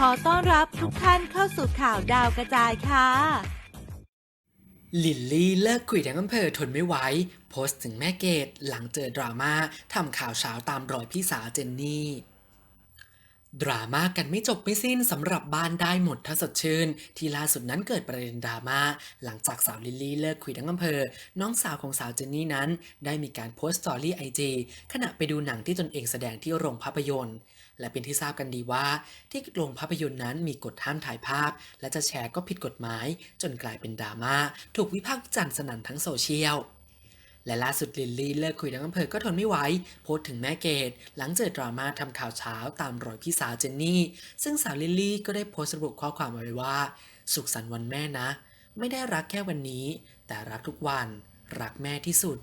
ขอต้อนรับทุกท่านเข้าสู่ข่าวดาวกระจายค่ะ ลิลลี่เลิกคุยทั้งอำเภอทนไม่ไหวโพสต์ถึงแม่เกดหลังเจอดราม่าทำข่าวเช้าตามรอยพี่สาวเจนนี่ ดราม่ากันไม่จบไม่สิ้นสำหรับบ้านได้หมดถ้าสดชื่น ที่ล่าสุดนั้นเกิดประเด็นดราม่าหลังจากสาวลิลลี่เลิกคุยทั้งอำเภอ น้องสาวของสาวเจนนี่นั้น ได้มีการโพสต์สตอรี่ไอจีขณะไปดูหนังที่ตนเองแสดงที่โรงภาพยนตร์ และเป็นที่ทราบกันดีว่า ที่โรงภาพยนตร์นั้นมีกฎห้ามถ่ายภาพ และจะแชร์ก็ผิดกฎหมาย จนกลายเป็นดราม่าถูกวิพากษ์วิจารณ์สนั่นทั้งโซเชียล และล่าสุดลิลลี่เลิกคุยทั้งอำเภอก็ทนไม่ไหวโพสถึงแม่เกดหลังเจอดราม่าทำข่าวเช้าตามรอยพี่สาวเจนนี่ ซึ่งสาวลิลลี่ก็ได้โพสต์ระบุข้อความเอาไว้ว่า สุขสันต์วันแม่นะ ไม่ได้รักแค่วันนี้ แต่รักทุกวัน รักแม่ที่สุด